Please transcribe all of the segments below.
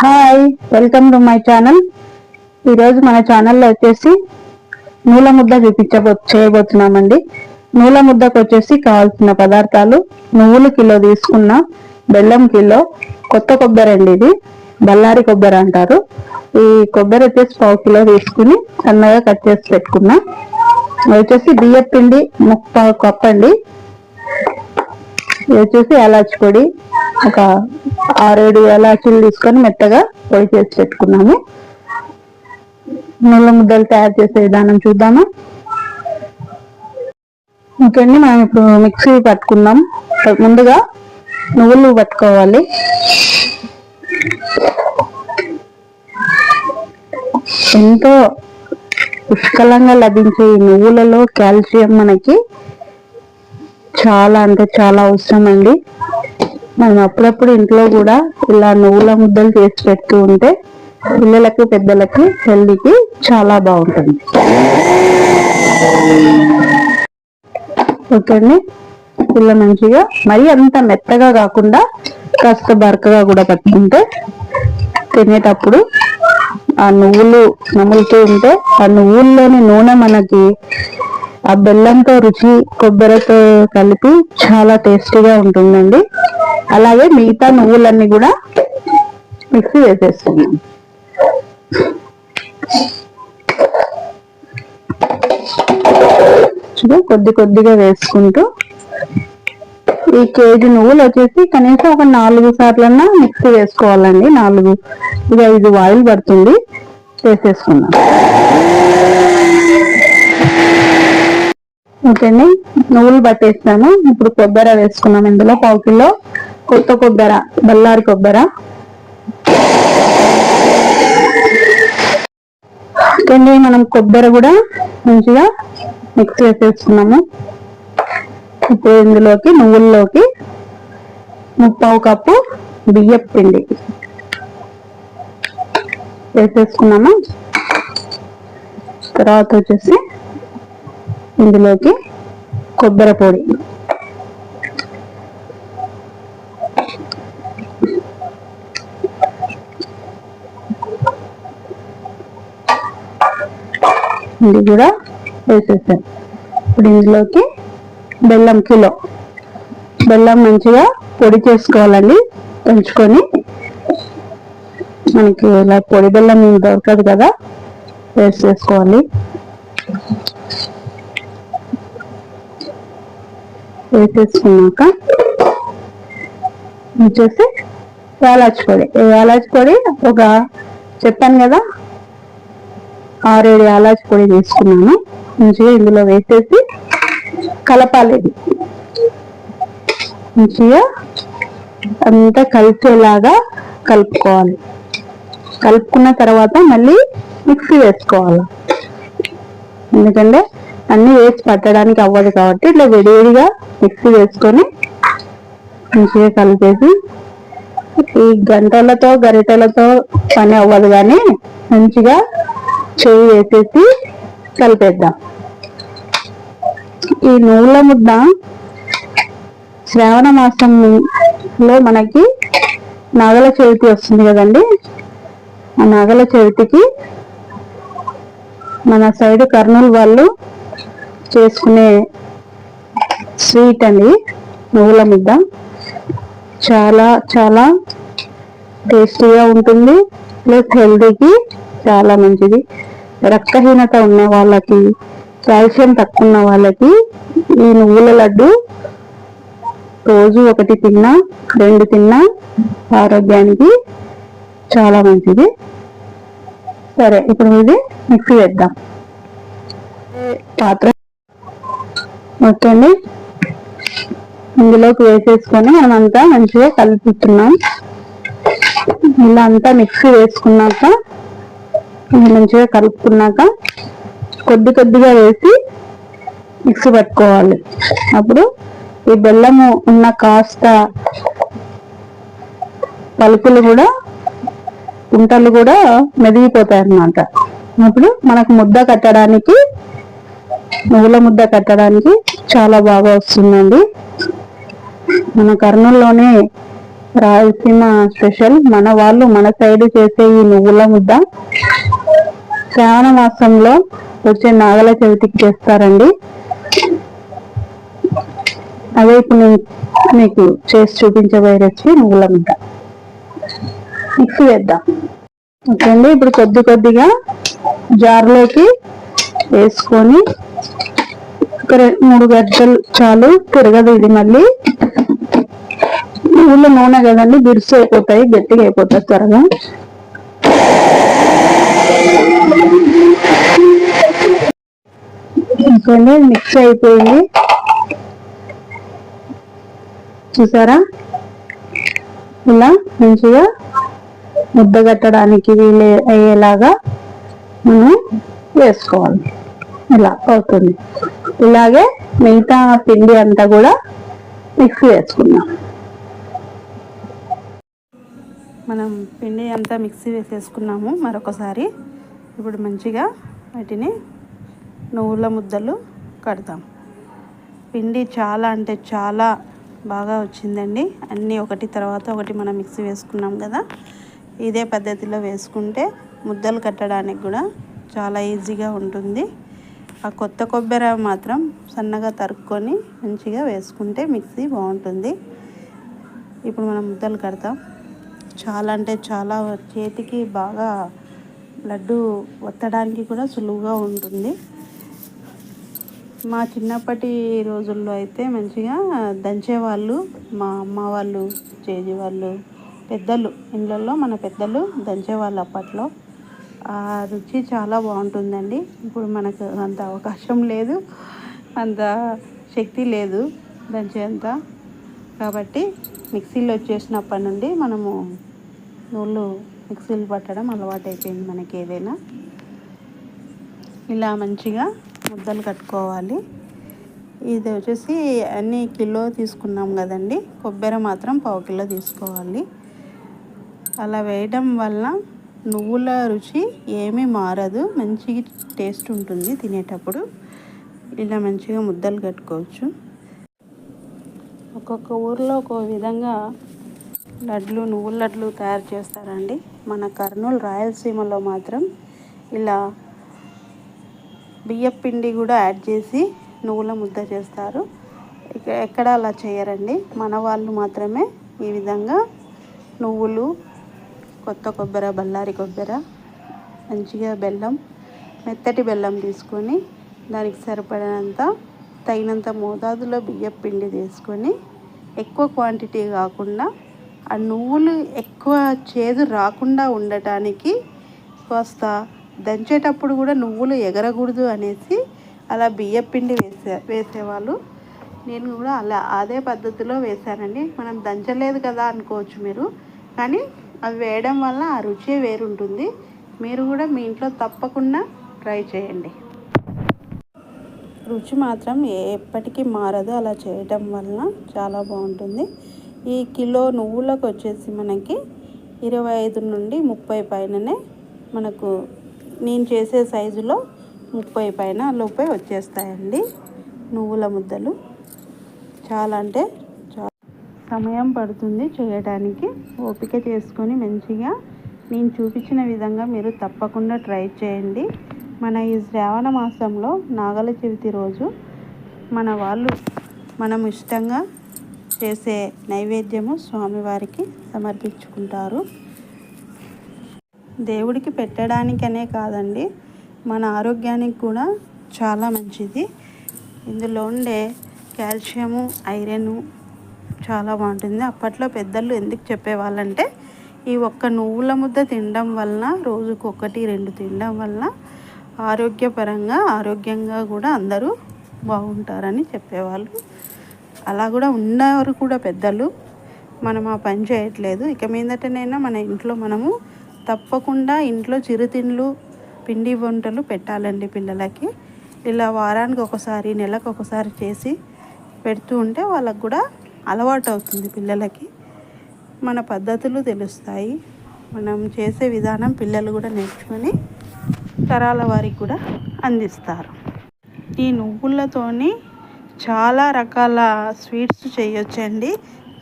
Hi welcome to my channel. ఈరోజు మన ఛానల్లో వచ్చేసి నూల ముద్ద చూపించబో చేయబోతున్నామండి. నూల ముద్దకు వచ్చేసి కావాల్సిన పదార్థాలు నువ్వులు కిలో తీసుకున్న బెల్లం కిలో కొత్త కొబ్బరి అండి ఇది బల్లారి కొబ్బరి అంటారు. ఈ కొబ్బరి వచ్చేసి పావు కిలో తీసుకుని సన్నగా కట్ చేసి పెట్టుకున్నా. వచ్చేసి బియ్యం పిండి ముప్పావు కప్పండి. ఇది వచ్చేసి యాలాచి పొడి. ఒక ఆరేడు యాలాచీలు తీసుకొని మెత్తగా పొడి చేసి పెట్టుకున్నాము. నువ్వుల ముద్దలు తయారు చేసే విధానం చూద్దామా? ఇంకండి మనం ఇప్పుడు మిక్సీ పట్టుకుందాం. ముందుగా నువ్వులు పట్టుకోవాలి. ఎంతో పుష్కలంగా లభించే ఈ నువ్వులలో కాల్షియం మనకి చాలా అంటే చాలా అవసరం అండి మనం అప్పుడప్పుడు ఇంట్లో కూడా ఇలా నువ్వుల ముద్దలు చేసి పెడుతూ ఉంటే పిల్లలకి పెద్దలకి హెల్దీకి చాలా బాగుంటుంది. ఓకే అండి. పిల్ల మంచిగా మరి అంత మెత్తగా కాకుండా కాస్త బరకగా కూడా పట్టుకుంటే తినేటప్పుడు ఆ నువ్వులు నములుతూ ఉంటే ఆ నువ్వుల్లోని నూనె మనకి ఆ బెల్లంతో రుచి కొబ్బరితో కలిపి చాలా టేస్టీగా ఉంటుందండి. అలాగే మిగతా నువ్వులన్నీ కూడా మిక్సీ వేసేస్తున్నాం. చూడు, కొద్ది కొద్దిగా వేసుకుంటూ ఈ కేజీ నువ్వులు వచ్చేసి కనీసం ఒక నాలుగు సార్లన్నా మిక్సీ వేసుకోవాలండి. నాలుగు ఇది ఐదు వాయిల్ పడుతుంది వేసేసుకున్నాం ఓకే అండి నువ్వులు పట్టేస్తాను. ఇప్పుడు కొబ్బరి వేసుకున్నాం ఇందులో పావు కిలో. కొత్త కొబ్బరి బల్లారి కొబ్బరి. ఓకేండి మనం కొబ్బరి కూడా మంచిగా మిక్స్ చేసేసుకున్నాము. ఇప్పుడు ఇందులోకి నువ్వుల్లోకి ముప్పావు కప్పు బియ్యం పిండి వేసేసుకున్నాము. తర్వాత వచ్చేసి ఇందులోకి కొబ్బరి పొడి. ఇది కూడా వేసేసాను. ఇప్పుడు ఇందులోకి బెల్లం కిలో. బెల్లం మంచిగా పొడి చేసుకోవాలండి. పెంచుకొని మనకి ఇలా పొడి బెల్లం దొరకదు కదా వేసేసుకోవాలి. వేసేసుకున్నాక వచ్చేసి యాలాచి పొడి. యాలాచి పొడి ఒక చెప్పాను కదా ఆరేడు యాలాచి పొడి తీసుకున్నాను. మంచిగా ఇందులో వేసేసి కలపాలి. ఇది మంచిగా అంతా కలిసేలాగా కలుపుకోవాలి. కలుపుకున్న తర్వాత మళ్ళీ మిక్సీ వేసుకోవాలి. ఎందుకంటే అన్ని వేసి పట్టడానికి అవ్వదు కాబట్టి ఇట్లా విడివిడిగా మిక్సీ వేసుకొని మంచిగా కలిపేసి ఈ గంటలతో గరిటెలతో పని అవ్వదు కానీ మంచిగా చెయ్యి వేసేసి కలిపేద్దాం. ఈ నువ్వుల ముద్ద శ్రావణ మాసంలో మనకి నగల చవితి వస్తుంది కదండి. ఆ నగల చవితికి మన సైడ్ కర్నూలు వాళ్ళు చేసుకునే స్వీట్ అండి. నువ్వుల ముద్ద. చాలా చాలా టేస్టీగా ఉంటుంది. ప్లస్ హెల్దీకి చాలా మంచిది. రక్తహీనత ఉన్న వాళ్ళకి కాల్షియం తక్కువ ఉన్న వాళ్ళకి ఈ నువ్వుల లడ్డు రోజు ఒకటి తిన్నా రెండు తిన్నా ఆరోగ్యానికి చాలా మంచిది. సరే ఇప్పుడు ఇది మిక్సీ వేద్దాం. పాత్ర ఓకే అండి. ఇందులోకి వేసేసుకొని మనమంతా మంచిగా కలుపుతున్నాం. ఇలా అంతా మిక్సీ వేసుకున్నాక ఇది మంచిగా కలుపుకున్నాక కొద్ది కొద్దిగా వేసి మిక్సీ పట్టుకోవాలి. అప్పుడు ఈ బెల్లము ఉన్న కాస్త పలుకులు కూడా కుంటలు కూడా మెదిగిపోతాయి అన్నమాట అప్పుడు మనకు ముద్ద కట్టడానికి నువ్వుల ముద్ద కట్టడానికి చాలా బాగా వస్తుందండి. మన కర్నూలులోనే రాయలసీమ స్పెషల్. మన వాళ్ళు మన సైడ్ చేసే ఈ నువ్వుల ముద్ద శ్రావణ మాసంలో వచ్చే నాగల చవితికి చేస్తారండి. అదే ఇప్పుడు నేను మీకు చేసి చూపించబోయే రెసిపీ నువ్వుల ముద్ద. మిక్సీ వేద్దాం ఓకే అండి ఇప్పుడు కొద్ది కొద్దిగా జార్లోకి వేసుకొని ఒక మూడు గంటలు చాలు తిరగదు ఇది మళ్ళీ. నువ్వుల నూనె కదండి బిరుసు అయిపోతాయి గట్టిగా అయిపోతాయి త్వరగా. ఇంకోండి మిక్స్ అయిపోయింది. చూసారా? ఇలా మంచిగా ముద్ద కట్టడానికి అయ్యేలాగా మనం వేసుకోవాలి. ఇలా అవుతుంది. ఇలాగే మిగతా పిండి అంతా కూడా మిక్సీ చేసుకుందాం. మనం పిండి అంతా మిక్సీ వేసేసుకున్నాము మరొకసారి. ఇప్పుడు మంచిగా వాటిని నువ్వుల ముద్దలు కడతాం. పిండి చాలా అంటే చాలా బాగా వచ్చిందండి. అన్నీ ఒకటి తర్వాత ఒకటి మనం మిక్సీ వేసుకున్నాం కదా. ఇదే పద్ధతిలో వేసుకుంటే ముద్దలు కట్టడానికి కూడా చాలా ఈజీగా ఉంటుంది. ఆ కొత్త కొబ్బరి మాత్రం సన్నగా తరుక్కొని మంచిగా వేసుకుంటే మిక్సీ బాగుంటుంది. ఇప్పుడు మనం ముద్దలు కడతాం. చాలా అంటే చాలా చేతికి బాగా లడ్డు ఒత్తడానికి కూడా సులువుగా ఉంటుంది. మా చిన్నప్పటి రోజుల్లో అయితే మంచిగా దంచేవాళ్ళు మా అమ్మ వాళ్ళు చేజి వాళ్ళు పెద్దలు ఇళ్ళల్లో మన పెద్దలు దంచేవాళ్ళు అప్పట్లో. రుచి చాలా బాగుంటుందండి. ఇప్పుడు మనకు అంత అవకాశం లేదు. అంత శక్తి లేదు దంచేంత. కాబట్టి మిక్సీలో వచ్చేసినప్పటి నుండి మనము నూళ్ళు మిక్సీలు పట్టడం అలవాటు అయిపోయింది మనకి ఏదైనా ఇలా మంచిగా ముద్దలు కట్టుకోవాలి. ఇది వచ్చేసి అన్ని కిలో తీసుకున్నాం కదండి. కొబ్బరి మాత్రం పావు కిలో తీసుకోవాలి. అలా వేయడం వల్ల నువ్వుల రుచి ఏమీ మారదు. మంచి టేస్ట్ ఉంటుంది తినేటప్పుడు. ఇలా మంచిగా ముద్దలు కట్టుకోవచ్చు. ఒక్కొక్క ఊర్లో ఒక్కో విధంగా లడ్లు నువ్వుల లడ్లు తయారు చేస్తారండి. మన కర్నూలు రాయలసీమలో మాత్రం ఇలా బియ్యం పిండి కూడా యాడ్ చేసి నువ్వుల ముద్ద చేస్తారు. ఇక ఎక్కడ అలా చేయరండి. మన వాళ్ళు మాత్రమే ఈ విధంగా నువ్వులు కొత్త కొబ్బరి బల్లారి కొబ్బరి మంచిగా బెల్లం మెత్తటి బెల్లం తీసుకొని దానికి సరిపడినంత తగినంత మోతాదులో బియ్యం పిండి తీసుకొని ఎక్కువ క్వాంటిటీ కాకుండా ఆ నువ్వులు ఎక్కువ చేదు రాకుండా ఉండటానికి కాస్త దంచేటప్పుడు కూడా నువ్వులు ఎగరకూడదు అనేసి అలా బియ్యం పిండి వేసే వేసేవాళ్ళు. నేను కూడా అలా అదే పద్ధతిలో వేశానండి. మనం దంచలేదు కదా అనుకోవచ్చు మీరు. కానీ అవి వేయడం వల్ల ఆ రుచే వేరుంటుంది. మీరు కూడా మీ ఇంట్లో తప్పకుండా ట్రై చేయండి. రుచి మాత్రం ఎప్పటికీ మారదు. అలా చేయటం వలన చాలా బాగుంటుంది. ఈ కిలో నువ్వులకు వచ్చేసి మనకి ఇరవై ఐదు నుండి ముప్పై పైననే మనకు నేను చేసే సైజులో ముప్పై పైన లోపే వచ్చేస్తాయండి. నువ్వుల ముద్దలు. చాలా అంటే సమయం పడుతుంది చేయడానికి ఓపిక చేసుకొని మంచిగా నేను చూపించిన విధంగా మీరు తప్పకుండా ట్రై చేయండి. మన ఈ శ్రావణ మాసంలో నాగల చవితి రోజు మన వాళ్ళు మనం ఇష్టంగా చేసే నైవేద్యము స్వామివారికి సమర్పించుకుంటారు. దేవుడికి పెట్టడానికనే కాదండి మన ఆరోగ్యానికి కూడా చాలా మంచిది. ఇందులో ఉండే కాల్షియము ఐరన్ చాలా బాగుంటుంది. అప్పట్లో పెద్దలు ఎందుకు చెప్పేవాళ్ళంటే ఈ ఒక్క నువ్వుల ముద్ద తినడం వలన రోజుకు ఒకటి రెండు తినడం వలన ఆరోగ్యపరంగా ఆరోగ్యంగా కూడా అందరూ బాగుంటారని చెప్పేవాళ్ళు. అలా కూడా ఉన్నవారు కూడా పెద్దలు. మనం ఆ పని చేయట్లేదు. ఇక మీదటనైనా మన ఇంట్లో మనము తప్పకుండా ఇంట్లో చిరుతిండ్లు పిండి వంటలు పెట్టాలండి పిల్లలకి. ఇలా వారానికి ఒకసారి నెలకు ఒకసారి చేసి పెడుతూ ఉంటే వాళ్ళకు కూడా అలవాటు అవుతుంది పిల్లలకి. మన పద్ధతులు తెలుస్తాయి. మనం చేసే విధానం పిల్లలు కూడా నేర్చుకొని తరాల వారికి కూడా అందిస్తారు. ఈ నువ్వులతోని చాలా రకాల స్వీట్స్ చేయొచ్చండి.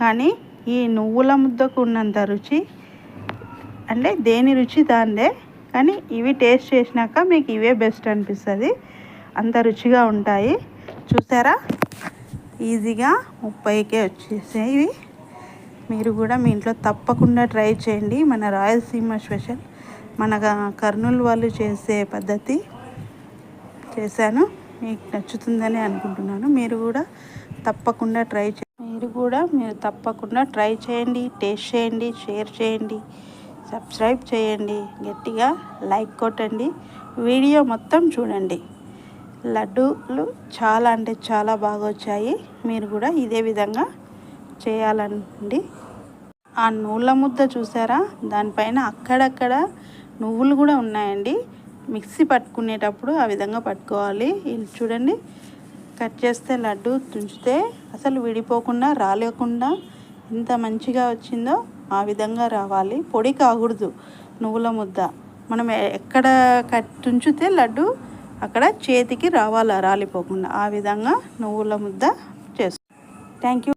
కానీ ఈ నువ్వుల ముద్దకు ఉన్నంత రుచి అంటే దేని రుచి దాందే కానీ ఇవి టేస్ట్ చేసినాక మీకు ఇవే బెస్ట్ అనిపిస్తుంది. అంత రుచిగా ఉంటాయి. చూసారా? ఈజీగా ముప్పైకే వచ్చేసేవి మీరు కూడా మీ ఇంట్లో తప్పకుండా ట్రై చేయండి. మన రాయలసీమ స్పెషల్. మన కర్నూలు వాళ్ళు చేసే పద్ధతి చేశాను. మీకు నచ్చుతుందని అనుకుంటున్నాను. మీరు కూడా తప్పకుండా ట్రై చే మీరు కూడా మీరు తప్పకుండా ట్రై చేయండి. టేస్ట్ చేయండి. షేర్ చేయండి. సబ్స్క్రైబ్ చేయండి. గట్టిగా లైక్ కొట్టండి. వీడియో మొత్తం చూడండి. లడ్డూలు చాలా అంటే చాలా బాగా వచ్చాయి. మీరు కూడా ఇదే విధంగా చేయాలండి. ఆ నువ్వుల ముద్ద చూసారా? దానిపైన అక్కడక్కడ నువ్వులు కూడా ఉన్నాయండి. మిక్సీ పట్టుకునేటప్పుడు ఆ విధంగా పట్టుకోవాలి. ఇది చూడండి. కట్ చేస్తే లడ్డు తుంచితే అసలు విడిపోకుండా రాలేకుండా ఎంత మంచిగా వచ్చిందో ఆ విధంగా రావాలి. పొడి కాకూడదు నువ్వుల ముద్ద. మనం ఎక్కడ కట్ తుంచితే లడ్డు అక్కడ చేతికి రావాలి రాలిపోకుండా. ఆ విధంగా నువ్వుల ముద్ద చేస్తాం థ్యాంక్ యూ